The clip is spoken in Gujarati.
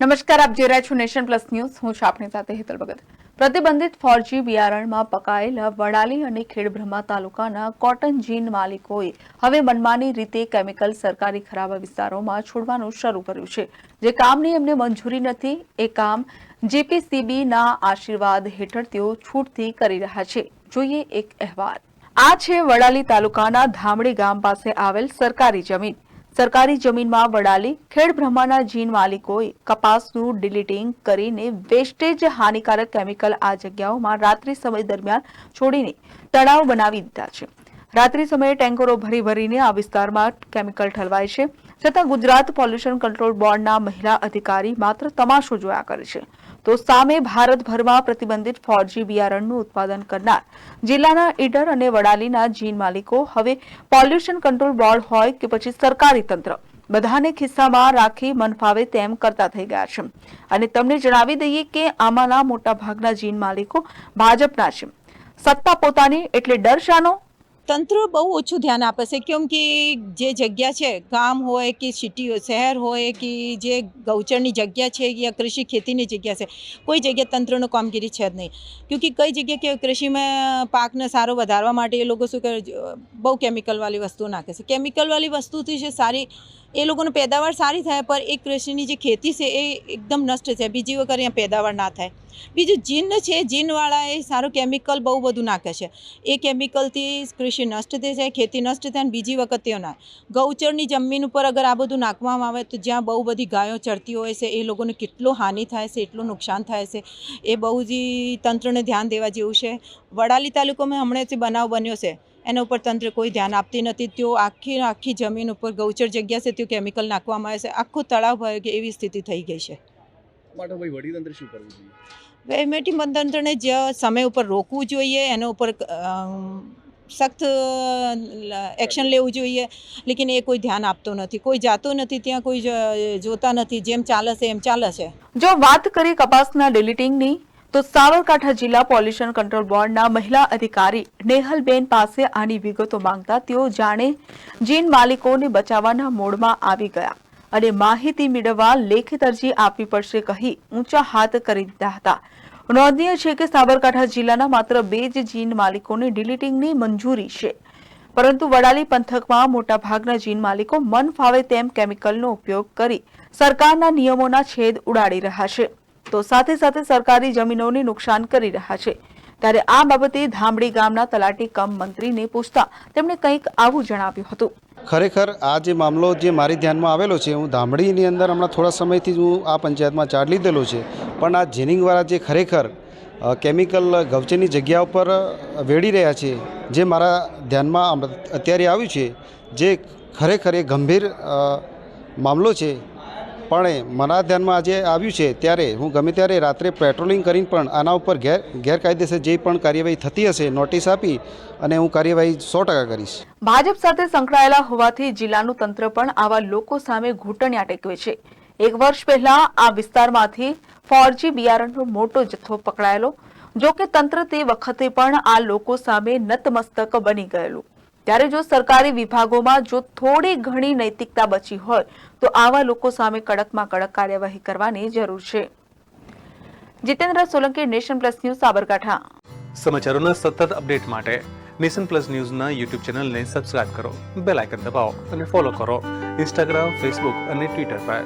નમસ્કાર, આપ જોઈ રહ્યા છો નેશન પ્લસ ન્યૂઝ. હું છું આપની સાથે હેતલ ભગત. પ્રતિબંધિત ફોરજી બિયારણમાં પકાયેલા વડાલી અને ખેડબ્રહ્મા તાલુકાના કોટન જીન માલિકોએ હવે મનમાની રીતે કેમિકલ સરકારી ખરાબા વિસ્તારોમાં છોડવાનું શરૂ કર્યું છે. જે કામની એમને મંજૂરી નથી, એ કામ જીપીસીબીના આશીર્વાદ હેઠળ તેઓ છૂટથી કરી રહ્યા છે. જોઈએ એક અહેવાલ. આ છે વડાલી તાલુકાના ધામડી ગામ પાસે આવેલ સરકારી જમીન. સરકારી જમીનમાં વડાલી ખેડ બ્રહ્માના જીન માલિકોએ કપાસનું ડિલીટિંગ કરીને વેસ્ટેજ હાનિકારક કેમિકલ આ જગ્યાઓમાં રાત્રિ સમય દરમિયાન છોડીને તળાવ બનાવી દીધા છે. રાત્રિ સમયે ટેન્કરો ભરી ભરીને આ વિસ્તારમાં કેમિકલ ઠલવાય છે. છતાં ગુજરાત પોલ્યુશન કંટ્રોલ બોર્ડના મહિલા અધિકારી માત્ર તમાશો જોયા કરે છે. તો સામે ભારતભરમાં પ્રતિબંધિત ફોરજી બિયારણનું ઉત્પાદન કરનાર જિલ્લાના ઈડર અને વડાલીના જીન માલિકો હવે પોલ્યુશન કંટ્રોલ બોર્ડ હોય કે પછી સરકારી તંત્ર, બધાને ખિસ્સામાં રાખી મનફાવે તેમ કરતા થઈ ગયા છે. અને તમને જણાવી દઈએ કે આમાંના મોટા ભાગના જીન માલિકો ભાજપના છે. સત્તા પોતાની એટલે ડર શાનો તંત્ર બહુ ઓછું ધ્યાન આપે છે, કેમ કે જે જગ્યા છે, ગામ હોય કે સિટી શહેર હોય કે જે ગૌચરની જગ્યા છે યા કૃષિ ખેતીની જગ્યા છે, કોઈ જગ્યા તંત્રનો કામગીરી છે જ નહીં. ક્યોંકि કઈ જગ્યા કે કૃષિમાં પાકને સારો વધારવા માટે એ લોકો શું કરે બહુ કેમિકલવાળી વસ્તુ નાખે છે. કેમિકલવાળી વસ્તુથી છે સારી એ લોકોની પેદાવાર સારી થાય, પર એ કૃષિની જે ખેતી છે એ એકદમ નષ્ટ છે. બીજી વખત અહીંયા પેદાવાર ના થાય. બીજું જીન છે, જીનવાળા એ સારું કેમિકલ બહુ બધું નાખે છે. એ કેમિકલથી કૃષિ નષ્ટ થઈ જાય, ખેતી નષ્ટ થાય અને બીજી વખત તેઓ ના. ગૌચરની જમીન ઉપર અગર આ બધું નાખવામાં આવે તો જ્યાં બહુ બધી ગાયો ચરતી હોય છે, એ લોકોને કેટલો હાનિ થાય છે, એટલું નુકસાન થાય છે. એ બહુ જ તંત્રને ધ્યાન દેવા જેવું છે. વડાલી તાલુકામાં હમણાંથી બનાવ બન્યો છે. એના ઉપર તંત્ર કોઈ ધ્યાન આપતી નથી. તેઓ આખી આખી જમીન ઉપર ગૌચર જગ્યા છે તેઓ કેમિકલ નાખવામાં આવે છે. આખું તળાવ ભરાઈ કે એવી સ્થિતિ થઈ ગઈ છે. ભાઈ શું કરવું જોઈએ? વહીવટી તંત્રને જે સમય ઉપર રોકવું જોઈએ એના ઉપર સખ્ત એક્શન લેવું જોઈએ. લેકિન એ કોઈ ધ્યાન આપતો નથી. કોઈ જાતો નથી ત્યાં કોઈ જ- જોતા નથી. જેમ ચાલે છે એમ ચાલે છે. જો વાત કરી કપાસના ડિલીટિંગની તો સાબરકાંઠા જિલ્લા પોલ્યુશન કંટ્રોલ બોર્ડના મહિલા અધિકારી નેહલબેન પાસે આની વિગતો માંગતા તેઓ જાણે જીન માલિકોને બચાવવાના મોડમાં આવી ગયા અને માહિતી મેળવવા લેખિત અરજી આપવી પડશે કહી ઊંચા હાથ કરી દીધા હતા. નોંધનીય છે કે સાબરકાંઠા જિલ્લાના માત્ર બે જ જીન માલિકોને ડિલીટિંગની મંજૂરી છે. પરંતુ વડાલી પંથકમાં મોટાભાગના જીન માલિકો મન ફાવે તેમ કેમિકલનો ઉપયોગ કરી સરકારના નિયમોના છેદ ઉડાડી રહ્યા છે. તો સાથે સાથે સરકારી જમીનોને નુકસાન કરી રહ્યા છે. ત્યારે આ બાબતે ધામડી ગામના તલાટી કમ મંત્રીને પૂછતા તેમણે કંઈક આવું જણાવ્યું હતું. ખરેખર આ જે મામલો જે મારી ધ્યાનમાં આવેલો છે, હું ધામડીની અંદર હમણાં થોડા સમયથી હું આ પંચાયતમાં ચાર્જ લીધેલો છે, પણ આ જીનિંગવાળા જે ખરેખર કેમિકલ ગૌચરની જગ્યા ઉપર વેડી રહ્યા છે, જે મારા ધ્યાનમાં અત્યારે આવ્યું છે, જે ખરેખર એ ગંભીર મામલો છે પણ મારા ધ્યાનમાં આજે આવ્યું છે ત્યારે હું ગમે ત્યારે રાત્રે પેટ્રોલિંગ કરીને પણ આના ઉપર ગેર ગેરકાયદેસર જે પણ કાર્યવાહી થતી હશે નોટિસ આપી અને હું કાર્યવાહી સો ટકા કરીશ. ભાજપ સાથે સંકળાયેલા હોવાથી જિલ્લાનું તંત્ર પણ આવા લોકો સામે ઘૂંટણિયા ટેકવે છે. એક વર્ષ પહેલા આ વિસ્તારમાંથી ફોરજી બિયારણનો મોટો જથ્થો પકડાયેલો, જો કે તંત્ર તે વખતે પણ આ લોકો સામે નતમસ્તક બની ગયેલું. ત્યારે જો સરકારી વિભાગોમાં જો થોડી ઘણી નૈતિકતા બચી હોય, તો આવા લોકો સામે કડકમાં કડક કાર્યવાહી કરવાની જરૂર છે. Jitendra Solanki, nation plus news, Sabarkantha. સમાચારોના સતત અપડેટ માટે નેશન પ્લસ ન્યૂઝના યુટ્યુબ ચેનલને સબસ્ક્રાઇબ કરો, બેલ આઇકન દબાવો અને ફોલો કરો. ઇન્સ્ટાગ્રામ, ફેસબુક અને ટ્વિટર પર.